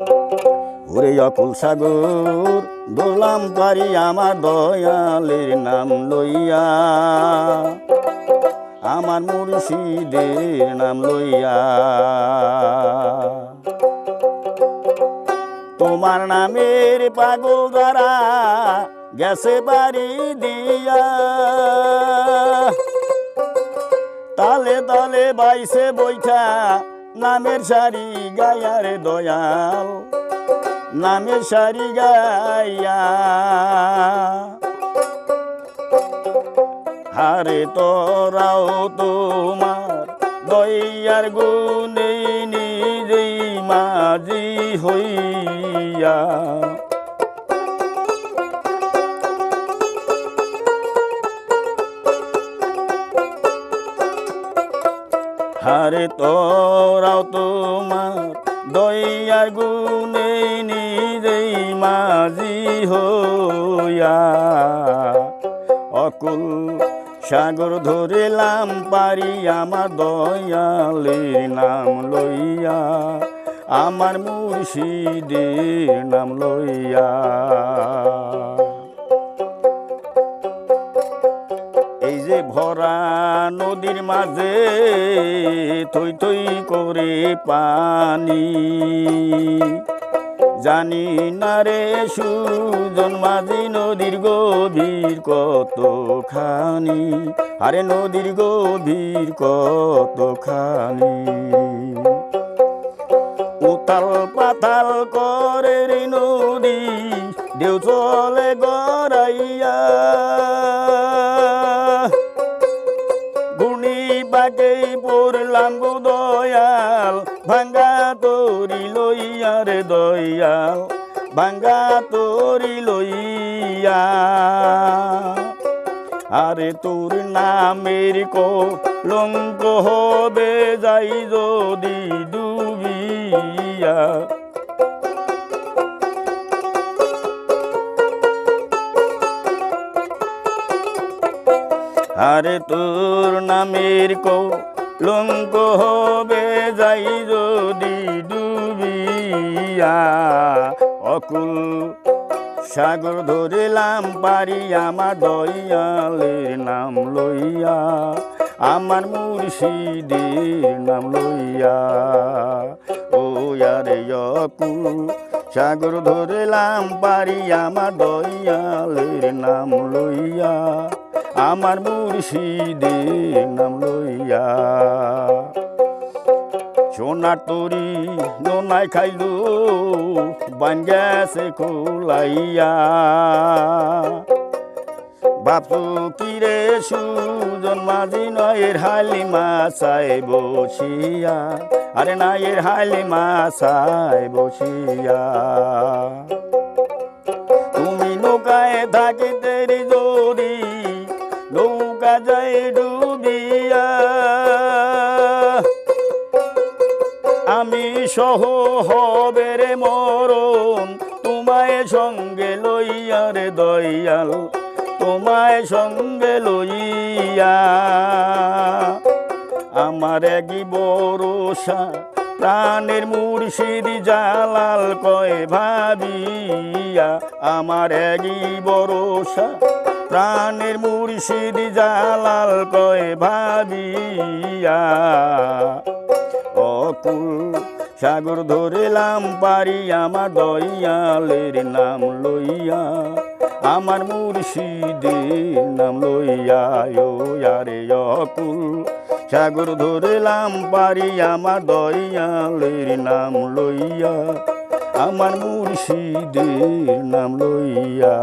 ওরে অকুল সাগর দোলাম পারি আমার দয়ালের নাম লইয়া। আমার মুর্শিদের নাম লইয়া। তোমার নামের পাগল দ্বারা গেছে বাড়ি দিয়া। তালে তালে বাইসে বৈঠা নামের সারি গায়ার দয়াল, নামের সারি গাইয়া হারে তোরাও তোমার দয়ার গুণে নিজেই মাঝি হইয়া। হারে তোরাও তোমার দয়ার গুণে নিজেই মাঝি হইয়া। অকুল সাগর ধরিলাম, পারি আমার দয়ালের নাম লইয়া। আমার মুর্শিদের নাম লইয়া। ভরা নদীর মাঝে থই থই করে পানি। জানি না রে সুজন মাঝি, নদীর গভীর কতখানি? আরে নদীর গভীর কত খানি উতাল পাতাল করে নদী, ঢেউ চলে গড়াইয়া বাগেই পড়লাম দয়াল। ভাঙ্গা তরি লইয়া রে দয়াল। ভাঙ্গা তরি লইয়া। আরে তোর নামের কলঙ্ক হবে যাই যদি ডুবিয়া। আরে তোর নামের কলঙ্ক হবে যাই যদি ডুবিয়া। অকুল সাগর ধরিলাম, পারি আমার দয়ালের নাম লইয়া। আমার মুর্শিদের নাম লইয়া। ও আরে অকুল সাগর ধরিলাম, পারি আমার দয়ালের নাম লইয়া। আমার মুর্শিদের নাম লইয়া। সোনার তরি নোনাই খাইলু বাঙ্গাসে খোলাইয়া। বাপু কিরে সুজন মাঝি নয়ের হালি মাছায় বসিয়া? আরে না এর হালি মাছায় বসিয়া। তুমি নৌকায় থাকিতে রে যদি নৌকা যায় ডুবিয়া। আমি সহ হবে রে মরণ তোমায় সঙ্গে লইয়া রে দয়াল, তোমায় সঙ্গে লইয়া। আমার একই বরসা প্রাণের মুর্শিদ জালাল কয় ভাবিয়া, আমার একই বরসা প্রাণের মুর্শিদ জালাল কয় ভাবিয়া। অকুল সাগর ধরিলাম পারি আমার দয়ালের নাম লইয়া, আমার মুর্শিদের নাম লইয়া ও আরে অকুল সাগর ধরিলাম পারি আমার দয়ালের নাম লইয়া আমার মুর্শিদের নাম লইয়া।